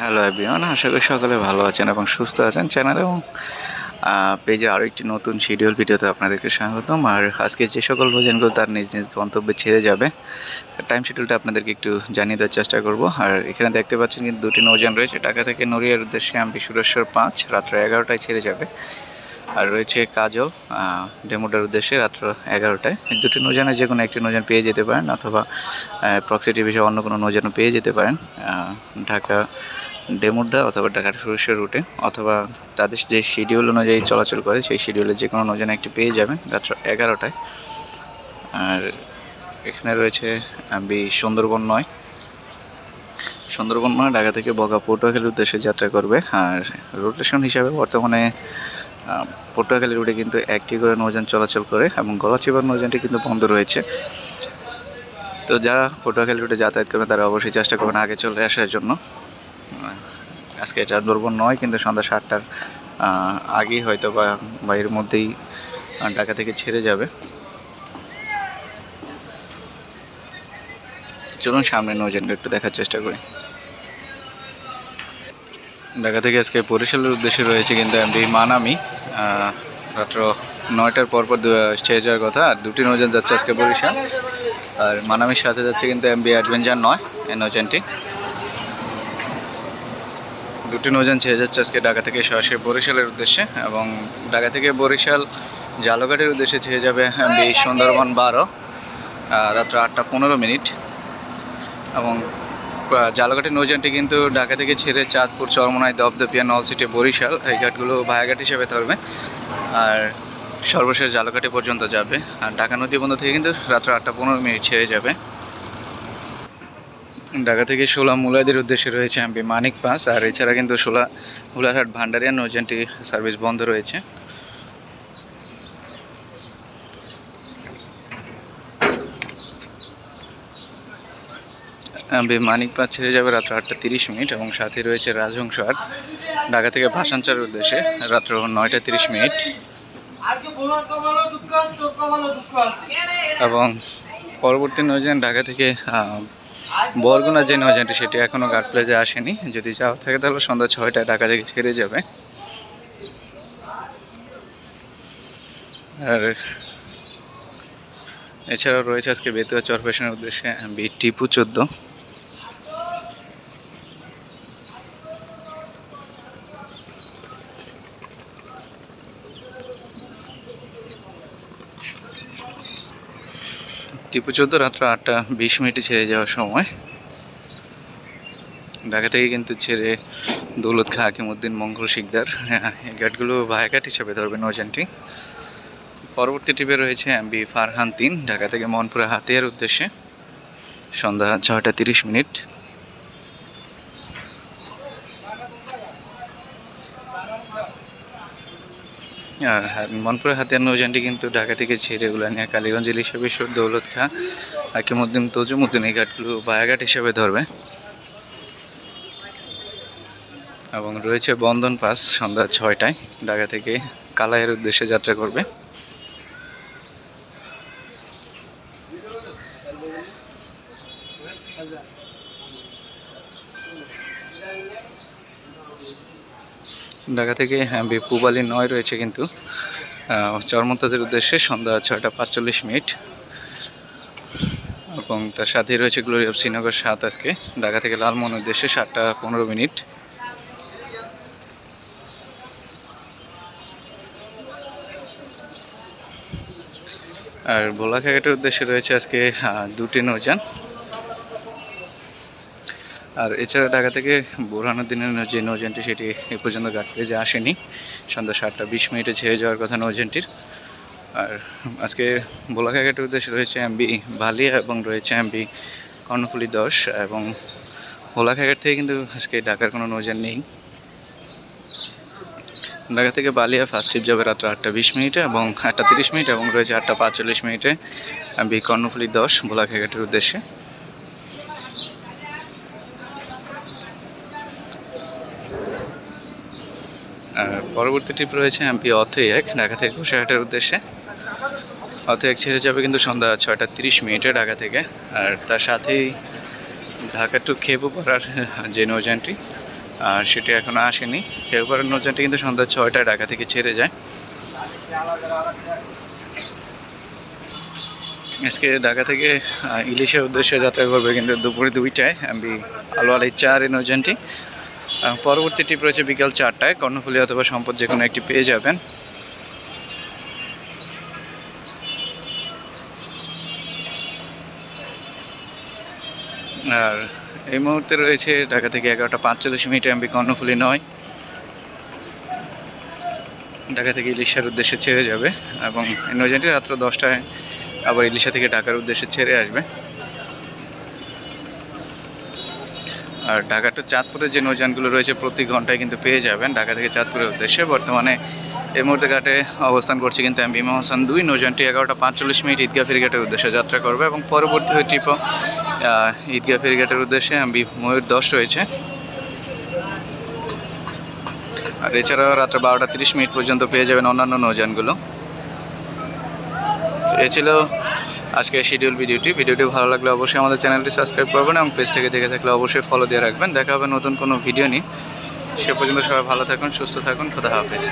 Hello everyone আশা করি সকলে ভালো আছেন এবং সুস্থ আছেন চ্যানেল এবং পেজে আরও একটি নতুন শিডিউল ভিডিওতে আপনাদেরকে স্বাগতম। আর আজকে যে সকল ভোজনগুলো তার নিজ নিজ গন্তব্যে ছেড়ে যাবে টাইম শিডিউলটা আপনাদেরকে একটু জানিয়ে দেওয়ার চেষ্টা করব। আর এখানে দেখতে পাচ্ছেন কিন্তু দুটি নৌযান রয়েছে। ঢাকা থেকে নড়িয়ার উদ্দেশ্যে আমি সুরেশ্বর পাঁচ রাত্র এগারোটায় ছেড়ে যাবে। আর রয়েছে কাজল আহ, ডেমোডার উদ্দেশ্যে রাত্র এগারোটায়। দুটি নৌযানে যে কোনো একটি নৌযান পেয়ে যেতে পারেন অথবা প্রক্সিটি বিষয়ে অন্য কোনো নৌযানও পেয়ে যেতে পারেন। ঢাকা ডেমোডা অথবা ঢাকা সুরেশ্বর রুটে অথবা তাদের যে শিডিউল অনুযায়ী চলাচল করে, সেই শিডিউলে যে কোনো নৌযান একটি পেয়ে যাবেন রাত্র এগারোটায়। আর এখানে রয়েছে বি সুন্দরবন নয়। সুন্দরবন নয়, ঢাকা থেকে বগা পটুয়াখালীর উদ্দেশ্যে যাত্রা করবে। আর রোটেশন হিসাবে বর্তমানে পটুয়াখালী রুটে কিন্তু একটি করে নৌযান চলাচল করে এবং গলাচিপার নৌযানটি কিন্তু বন্ধ রয়েছে। তো যারা পটুয়াখালী রুটে যাতায়াত করবেন, তারা অবশ্যই চেষ্টা করবেন আগে চলে আসার জন্য। আজকে এটা দুর্বল নয়, কিন্তু সন্ধ্যা সাতটার আগেই হয়তো বা বা এর মধ্যেই ঢাকা থেকে ছেড়ে যাবে। চলুন সামনে নৌযানটা একটু দেখার চেষ্টা করি। ঢাকা থেকে আজকে বরিশালের উদ্দেশ্যে রয়েছে কিন্তু এমডি মানামি রাত্র নয়টার পর পর দু- ছেড়ে যাওয়ার কথা, আর দুটি নৌযান যাচ্ছে আজকে বরিশাল। আর মানামির সাথে যাচ্ছে কিন্তু এমবি অ্যাডভেঞ্চার নয় এই নৌযানটি দুটি নৌযান ছেড়ে যাচ্ছে আজকে ঢাকা থেকে সরাসরি বরিশালের উদ্দেশ্যে এবং ঢাকা থেকে বরিশাল জালঘাটের উদ্দেশ্যে ছেড়ে যাবে এমবি সুন্দরবন বারো রাত্র আটটা পনেরো মিনিট। এবং জালঘাটের নৌযানটি কিন্তু ঢাকা থেকে ছেড়ে চাঁদপুর, চরমনাই, দপদপিয়া, নলসিটি, বরিশাল এই ঘাটগুলো ভায়াঘাট হিসেবে ধরবে। আর সর্বশেষ জালঘাটি পর্যন্ত যাবে। আর ঢাকা নদী বন্ধ থেকে কিন্তু রাত্র আটটা পনেরো মিনিট ছেড়ে যাবে। ঢাকা থেকে সোলা মুলাদের উদ্দেশ্যে রয়েছে এমপি মানিক পাস, আর এছাড়া কিন্তু সোলা হুলারহাট ভান্ডারিয়া নৌযানটি সার্ভিস বন্ধ রয়েছে। এমপি মানিক পাস ছেড়ে যাবে রাত্র আটটা তিরিশ মিনিট এবং সাথে রয়েছে রাজহংস আট, ঢাকা থেকে ভাসানচারের উদ্দেশ্যে রাত্র নয়টা তিরিশ মিনিট। এবং পরবর্তী নৌযান ঢাকা থেকে বরগুনা যে নজানটি সেটি এখনও গার্ড প্লেজে আসেনি। যদি যাওয়া থাকে তাহলে সন্ধ্যা ছয়টায় ঢাকা থেকে ছেড়ে যাবে। আর এছাড়াও রয়েছে আজকে বেতুয়া চরপেশনের উদ্দেশ্যে বি টিপু চোদ্দ। টিপু চোদ্দ রাত্র আটটা বিশ মিনিটে ছেড়ে যাওয়ার সময় ঢাকা থেকে কিন্তু ছেড়ে দৌলত খা হাকিমুদ্দিন মঙ্গল শিকদার হ্যাঁ, এই ঘাটগুলো ভায়াঘাট হিসাবে ধরবে নজেন্টি পরবর্তী টিপে রয়েছে এমবি ফারহান তিন ঢাকা থেকে মনপুরা হাতিয়ার উদ্দেশ্যে। সন্ধ্যা ছটা তিরিশ মিনিট। মনপুরা হাতিয়ার নৌজানটি কিন্তু ঢাকা থেকে ছেড়ে উলানিয়া কালীগঞ্জ হিসাবে বিশ্ব দৌলত খা হাকিমুদ্দিন তজুমুদ্দিন এই ঘাটগুলো বায়াঘাট হিসাবে ধরবে। এবং রয়েছে বন্ধন পাস সন্ধ্যা ছয়টায়, ঢাকা থেকে কালাইয়ের উদ্দেশ্যে যাত্রা করবে। ঢাকা থেকে হ্যাঁ বি- পূবালি নয় রয়েছে কিন্তু। আহ, চরমন্তাদের উদ্দেশ্যে সন্ধ্যা ছয়টা পাঁচচল্লিশ মিনিট। এবং তার সাথে রয়েছে গ্লোরি অফ শ্রীনগর সাত আজকে। ঢাকা থেকে লালমোহন উদ্দেশ্যে সাতটা পনেরো মিনিট। আর ভোলাঘাটের উদ্দেশ্যে রয়েছে আজকে দুটি নৌযান। আর এছাড়া ঢাকা থেকে বোরহানুদ্দিনের যে নৌযানটি, সেটি এ পর্যন্ত ঘাট প্লেজে আসেনি। সন্ধ্যা সাতটা বিশ মিনিটে ছেড়ে যাওয়ার কথা নৌযানটির। আর আজকে ভোলাঘাটের উদ্দেশ্যে রয়েছে এমবি বালিয়া এবং রয়েছে এমবি কর্ণফুলি দশ এবং ভোলাঘাট থেকে কিন্তু আজকে ঢাকার কোনো নৌযান নেই। ঢাকা থেকে বালিয়া ফার্স্ট ট্রিপ যাবে রাত্র আটটা বিশ মিনিটে এবং আটটা তিরিশ মিনিট এবং রয়েছে আটটা পাঁচচল্লিশ মিনিটে এমবি কর্ণফুলি দশ ভোলাঘাটের উদ্দেশ্যে। আর পরবর্তী ট্রিপ রয়েছে এমপি অথই এক ঢাকা থেকে কুশাহাটের উদ্দেশ্যে। অথই এক ছেড়ে যাবে কিন্তু সন্ধ্যা ছয়টা তিরিশ মিনিটে ঢাকা থেকে। আর তার সাথেই ঢাকা টু খেবু পাড়ার যে নৌযানটি আর সেটি এখনও আসেনি। করার নৌযানটি কিন্তু সন্ধ্যা ছয়টায় ঢাকা থেকে ছেড়ে যায়। আজকে ঢাকা থেকে ইলিশের উদ্দেশ্যে যাত্রা করবে কিন্তু দুপুরে দুইটায় আমি আলোয়ালি চার এই নৌযানটি আহ, পরবর্তী ট্রিপ রয়েছে বিকাল চারটায়। কর্ণফুলি অথবা সম্পদ যে কোনো একটি পেয়ে যাবেন। আর এই মুহূর্তে রয়েছে ঢাকা থেকে এগারোটা পাঁচচল্লিশ মিনিট এমবি কর্ণফুলি নয়। ঢাকা থেকে ইলিশার উদ্দেশ্যে ছেড়ে যাবে এবং এই নৌযানটি রাত্র দশটায় আবার ইলিশা থেকে ঢাকার উদ্দেশ্যে ছেড়ে আসবে। আর ঢাকা টু চাঁদপুরের যে নৌযানগুলো রয়েছে প্রতি ঘন্টায় কিন্তু পেয়ে যাবেন। ঢাকা থেকে চাঁদপুরের উদ্দেশ্যে বর্তমানে এই মুহূর্তে ঘাটে অবস্থান করছে কিন্তু এম বিমা হাসান দুই। নৌযানটি এগারোটা পাঁচচল্লিশ মিনিট ঈদগাহ ফেরিঘাটের উদ্দেশ্যে যাত্রা করবে এবং পরবর্তী ট্রিপও ঈদগাহ ফেরিঘাটের উদ্দেশ্যে এমবি ময়ূর দশ রয়েছে। আর এছাড়াও রাত্রে বারোটা তিরিশ মিনিট পর্যন্ত পেয়ে যাবেন অন্যান্য নৌযানগুলো। এ ছিল আজকে শিডিউল ভিডিওটি ভিডিওটি ভালো লাগলে অবশ্যই আমাদের চ্যানেলটি সাবস্ক্রাইব করবেন এবং পেজ থেকে দেখে থাকলে অবশ্যই ফলো দিয়ে রাখবেন। দেখা হবে নতুন কোনো ভিডিও নিয়ে। সে পর্যন্ত সবাই ভালো থাকুন, সুস্থ থাকুন। খোদা হাফেজ।